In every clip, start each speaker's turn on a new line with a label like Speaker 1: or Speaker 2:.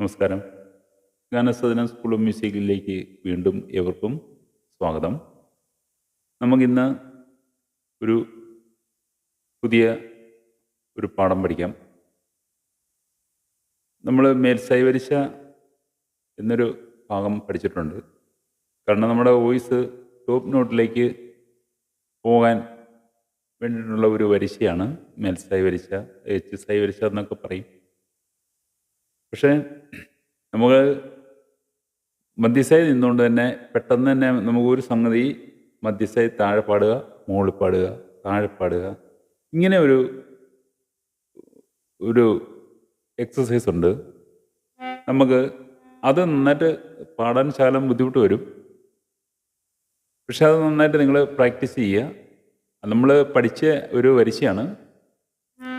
Speaker 1: നമസ്കാരം. ഗാനസദന school of മ്യൂസിക്കിലേക്ക് വീണ്ടും ഏവർക്കും സ്വാഗതം. നമുക്കിന്ന് ഒരു പുതിയ ഒരു പാഠം പഠിക്കാം. നമ്മൾ മേൽസൈവരിച്ച എന്നൊരു ഭാഗം പഠിച്ചിട്ടുണ്ട്. കാരണം നമ്മുടെ വോയിസ് ടോപ്പ് നോട്ടിലേക്ക് പോകാൻ വേണ്ടിയിട്ടുള്ള ഒരു വരിശയാണ് മേൽസൈവരിച്ച എച്ച് സൈവരിച്ച എന്നൊക്കെ പറയും. പക്ഷേ നമുക്ക് മധ്യസ്ഥയിൽ നിന്നുകൊണ്ട് തന്നെ പെട്ടെന്ന് തന്നെ നമുക്കൊരു സംഗതി മധ്യസ്ഥയിൽ താഴെ പാടുക മുകളിൽ പാടുക താഴെ പാടുക. ഇങ്ങനെ ഒരു ഒരു എക്സസൈസ് ഉണ്ട്. നമുക്ക് അത് നന്നായിട്ട് പാടാൻ ശകലം ബുദ്ധിമുട്ട് വരും. പക്ഷെ അത് നന്നായിട്ട് നിങ്ങൾ പ്രാക്ടീസ് ചെയ്യുക. നമ്മൾ പഠിച്ച ഒരു വരിശയാണ്.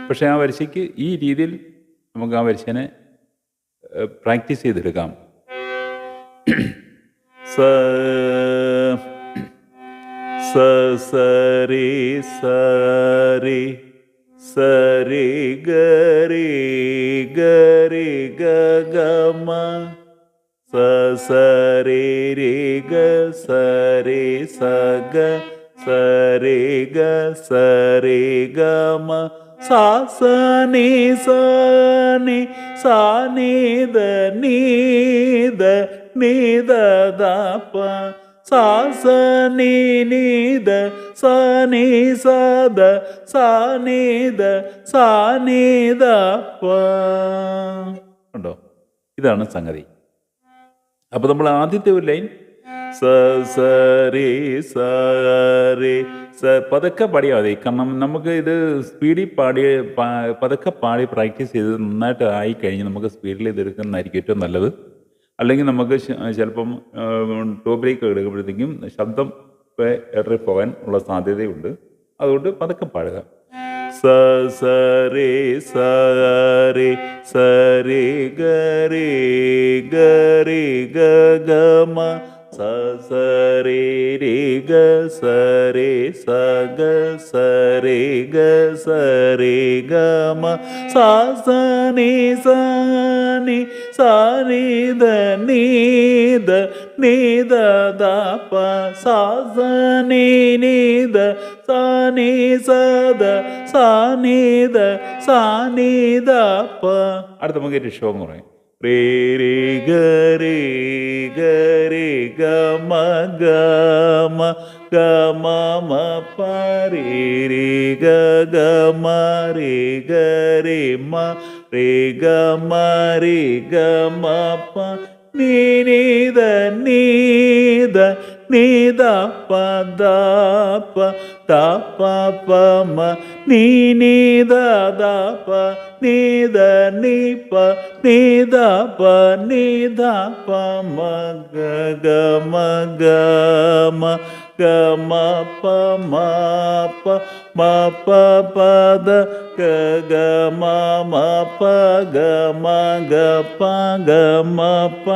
Speaker 1: പക്ഷേ ആ വരിശയ്ക്ക് ഈ രീതിയിൽ നമുക്ക് ആ വരിശനെ പ്രാക്ടീസ് ചെയ്തെടുക്കാം സ സ സരി സരി സരി ഗരി ഗരി ഗമ സ സരി രി ഗ സരി സ ഗ സാ സ നി സ നി സാസനി നി ദ നീ ദ നീ ദ ഉണ്ടോ? ഇതാണ് സംഗതി. അപ്പോൾ നമ്മൾ ആദ്യത്തെ ഒരു ലൈൻ സ സ രി സ മതി. കാരണം നമുക്ക് ഇത് സ്പീഡിൽ പാടി പതുക്കെ പാടി പ്രാക്ടീസ് ചെയ്ത് നന്നായിട്ട് ആയി കഴിഞ്ഞ് നമുക്ക് സ്പീഡിൽ ഇത് എടുക്കുന്നതായിരിക്കും ഏറ്റവും നല്ലത്. അല്ലെങ്കിൽ നമുക്ക് ചിലപ്പം ബ്രേക്ക് എടുക്കുമ്പോഴത്തേക്കും ശബ്ദം ഇടറി പോകാൻ ഉള്ള സാധ്യതയുണ്ട്. അതുകൊണ്ട് പതുക്കെ പാടുക. സ സ രി സ രി സ രി ഗ രി சசரே ரிக சரே சக சரே க சரே கம சாசனி சனி சரித நீத நீத தப சாசனி நீத சனி சத சனித சனித அடுத்த முகேட்டு ஷோகம் ரே ரே க ரே ಗರಿ ಗಮ ಗಮ ಗಮ ಮ ಪರಿ ರಿ ಗ ಗಮ ರಿ ಗ ಗರಿ ಮ ರಿ ಮ ರಿ ಗ ಮ ಪ ನೀ ನೀದ ನೀದ ಪದ ಪ ತ ಪ ಪ ಮ ನೀನಿದ ದ ಪ நீத நீப நீத ப நீத ப மக மக ம ഗ മ പ മ പ മ പ പ ദ ഗ ഗ മ മ പ ഗ മ ഗ പ ഗ മ പ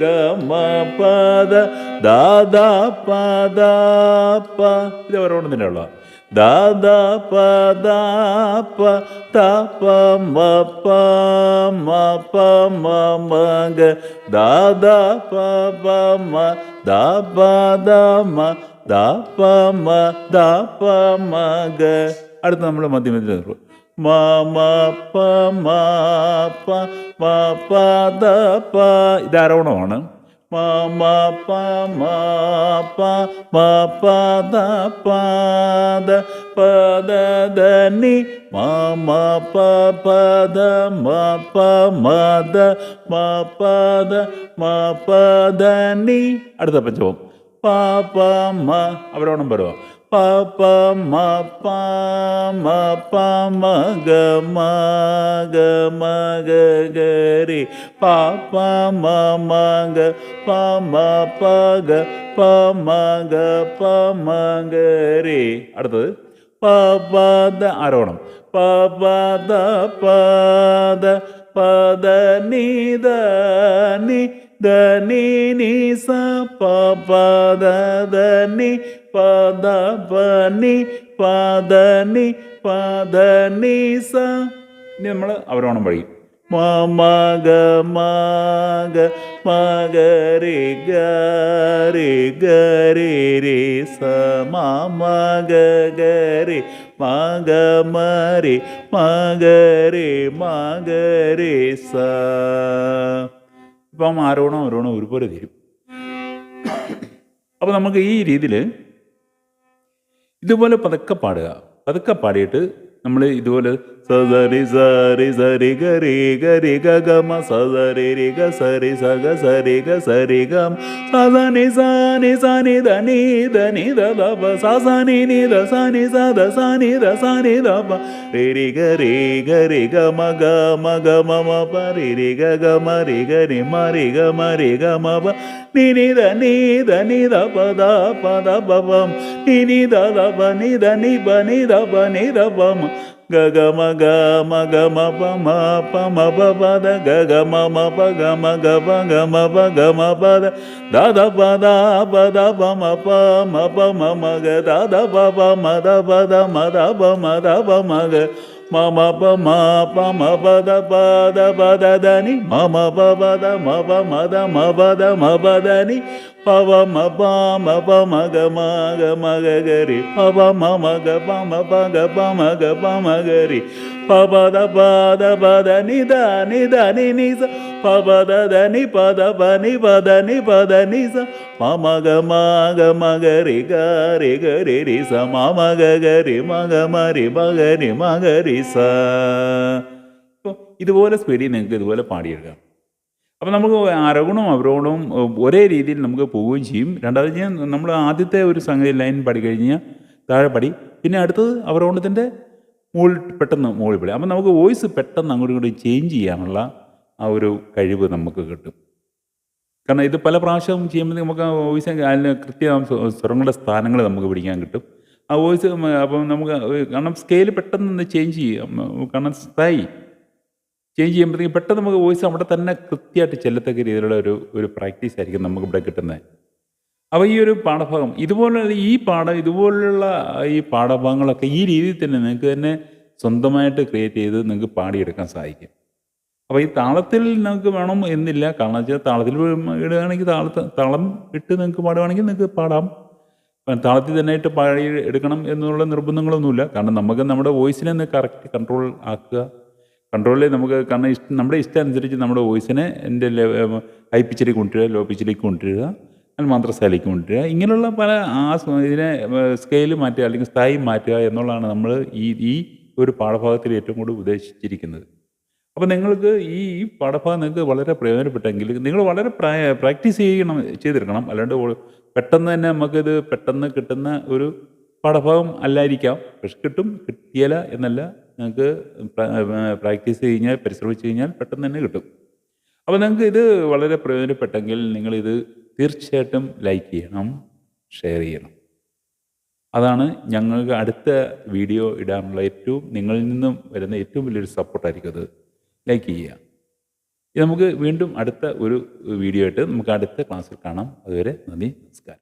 Speaker 1: ഗ മ പ ദ ദ ദ പ ദ പ. ഇത് അവരോട് തന്നെ ഉള്ള. ദ ദ പ ദ പ ത പ മ പ മ പ മ മ ഗ ദ ദ പ പ മ ദ പ ദ മ ദ പ മ ദ പ മ ഗ അടുത്ത നമ്മൾ മധ്യമത്തിൽ മ പ മ പ പ ദ പ ഇത് ആരോണമാണ് മ മ പ മ പ പ ദ പ ദ മ പ പ ദ മ പ മ ദ മ പ ദ മ പ ദ നി. അടുത്ത പഞ്ചമം பாபம அப்புறம் ஒன்றும் பருவம். பாபம பாம பாம கம கம கரி பாபம மக பாம பக பமக பமகரி அடுத்தது. பபத ஆரோணம் பபத பத பத நித நி. പ മ പ ഗ പ മ ഗ പ മ ഗ രി അടുത്തത് പ പ ദ ആരോണം പ പ ദ പ ദ പ ദ നി ദ നി ദ നി നി സ പ പ ദ ദ നി പ ദ പ നി പ ദ നി പ ദ നി സ ഇനി നമ്മൾ അവരോണം പഠിക്കും മമ ഗ മഗ മഗരി ഗരി ഗരി രി സ മമ ഗ ഗരി മഗ മരി മഗരി മഗരി സ ഇപ്പം ആരോണോ ആരോണോ ഒരുപോലെ തീരും അപ്പോൾ നമുക്ക് ഈ രീതിയിൽ ഇതുപോലെ പതുക്കെ പാടുക. പതുക്കെ പാടിയിട്ട് നമ്മൾ ഇതുപോലെ సదరి సరి సరి గరి గరి గమ సదరి రి గ సరి సగ సరి గ సరి గమ సదని సని సని దని దని దబ సని ని ద సని సద సని ద సని దబ రి రి గ రి గ రి గ మ గ మ గ మ మ ప రి రి గ గ మ రి గ రి మ రి గ మ రి గ మ ప ని ని ద ని ద ని ద ప ద ప ద బ బం ని ని ద ద బ ని ద ని బ ని ద బ ని ద బ మ గగ మగ మగ మప మప మప పద గగ మమ పగ మగ పగ మప గమ పద దద పద పద పమ ప మప మమ గ దద పప మద పద మద ప మద ప మగ மம பம பம பத பத பததனி மம பபத மப மத மபத மபதனி பவ மபாம பமக மக மகரி பவ மமக பம பக பமக பமகரி பபத பத பத நித நித நிச മ പ മ പദനി നി സ മമഗ മാഗ ധ ഗരി നി പ ധ പ നി പ ധ നി പ ധ നി സ. മ മ ഗ മ ഗ മ ഗ രി സ മമഗ ഗരി മഗ മരി ഗ രി സ ഇതുപോലെ സ്പീഡിൽ നിങ്ങൾക്ക് ഇതുപോലെ പാടിയെടുക്കാം. അപ്പോൾ നമുക്ക് അരഗുണവും അവരോണവും ഒരേ രീതിയിൽ നമുക്ക് പോവുകയും ചെയ്യും. രണ്ടാമത് നമ്മൾ ആദ്യത്തെ ഒരു സംഗതി ലൈൻ പാടി കഴിഞ്ഞാൽ താഴെ പാടി. പിന്നെ അടുത്തത് അവരോണത്തിന്റെ മുകളിൽ പെട്ടെന്ന് മുകളിൽ പാടി. അപ്പോൾ നമുക്ക് വോയിസ് പെട്ടെന്ന് അങ്ങോട്ടും ഇങ്ങോട്ടും ചേഞ്ച് ചെയ്യാനുള്ള ആ ഒരു കഴിവ് നമുക്ക് കിട്ടും. കാരണം ഇത് പല പ്രാവശ്യം ചെയ്യുമ്പോൾ നമുക്ക് ആ വോയിസ് അതിന് കൃത്യം സ്വരങ്ങളുടെ സ്ഥാനങ്ങൾ നമുക്ക് പിടിക്കാൻ കിട്ടും. ആ വോയിസ് അപ്പം നമുക്ക് കാരണം സ്കെയിൽ പെട്ടെന്ന് ചേഞ്ച് ചെയ്യും. കാരണം സ്ഥായി. ചേഞ്ച് ചെയ്യുമ്പോഴത്തേക്കും പെട്ടെന്ന് നമുക്ക് വോയിസ് അവിടെ തന്നെ കൃത്യമായിട്ട് ചെല്ലത്തക്ക രീതിയിലുള്ള ഒരു ഒരു പ്രാക്ടീസ് ആയിരിക്കും നമുക്ക് ഇവിടെ കിട്ടുന്നത്. അപ്പോൾ ഈ ഒരു പാഠഭാഗം ഇതുപോലുള്ള ഈ പാഠം ഇതുപോലുള്ള ഈ പാഠഭാഗങ്ങളൊക്കെ ഈ രീതിയിൽ തന്നെ നിങ്ങൾക്ക് തന്നെ സ്വന്തമായിട്ട് ക്രിയേറ്റ് ചെയ്ത് നിങ്ങൾക്ക് പാടിയെടുക്കാൻ സാധിക്കും. അപ്പോൾ ഈ താളത്തിൽ നിങ്ങൾക്ക് വേണം എന്നില്ല. കാരണം വെച്ചാൽ താളത്തിൽ ഇടുകയാണെങ്കിൽ താളത്ത് താളം ഇട്ട് നിങ്ങൾക്ക് പാടുകയാണെങ്കിൽ നിങ്ങൾക്ക് പാടാം. താളത്തിൽ തന്നെ ഇട്ട് പാടി എടുക്കണം എന്നുള്ള നിർബന്ധങ്ങളൊന്നുമില്ല. കാരണം നമുക്ക് നമ്മുടെ വോയിസിനെ ഒന്ന് കറക്റ്റ് കൺട്രോൾ ആക്കുക. കൺട്രോളിൽ നമുക്ക് കാരണം ഇഷ്ടം നമ്മുടെ ഇഷ്ടം അനുസരിച്ച് നമ്മുടെ വോയിസിനെ എന്റെ ഹൈ പിച്ചിലേക്ക് കൊണ്ടുവരിക ലോ പിച്ചിലേക്ക് കൊണ്ടുവരിക അല്ലെങ്കിൽ മന്ത്രശാലയ്ക്ക് കൊണ്ടുവരിക. ഇങ്ങനെയുള്ള പല ആ ഇതിനെ സ്കെയിൽ മാറ്റുക അല്ലെങ്കിൽ സ്ഥായി മാറ്റുക എന്നുള്ളതാണ് നമ്മൾ ഈ ഈ ഒരു പാഠഭാഗത്തിൽ ഏറ്റവും കൂടുതൽ ഉദ്ദേശിച്ചിരിക്കുന്നത്. അപ്പോൾ നിങ്ങൾക്ക് ഈ പാഠഭാഗം നിങ്ങൾക്ക് വളരെ പ്രയോജനപ്പെട്ടെങ്കിൽ നിങ്ങൾ വളരെ പ്രാക്ടീസ് ചെയ്യണം ചെയ്തെടുക്കണം അല്ലാണ്ട് പെട്ടെന്ന് തന്നെ നമുക്കിത് പെട്ടെന്ന് കിട്ടുന്ന ഒരു പാഠഭാഗം അല്ലായിരിക്കാം. പക്ഷെ കിട്ടും കിട്ടിയല എന്നല്ല. നിങ്ങൾക്ക് പ്രാക്ടീസ് കഴിഞ്ഞാൽ പരിശ്രമിച്ച് കഴിഞ്ഞാൽ പെട്ടെന്ന് തന്നെ കിട്ടും. അപ്പോൾ നിങ്ങൾക്ക് ഇത് വളരെ പ്രയോജനപ്പെട്ടെങ്കിൽ നിങ്ങളിത് തീർച്ചയായിട്ടും ലൈക്ക് ചെയ്യണം ഷെയർ ചെയ്യണം. അതാണ് ഞങ്ങൾക്ക് അടുത്ത വീഡിയോ ഇടാനുള്ള ഏറ്റവും നിങ്ങളിൽ നിന്നും വരുന്ന ഏറ്റവും വലിയൊരു സപ്പോർട്ടായിരിക്കും അത്. ലൈക്ക് ചെയ്യുക. ഇത് നമുക്ക് വീണ്ടും അടുത്ത ഒരു വീഡിയോ ആയിട്ട് നമുക്ക് അടുത്ത ക്ലാസ്സിൽ കാണാം. അതുവരെ നന്ദി നമസ്കാരം.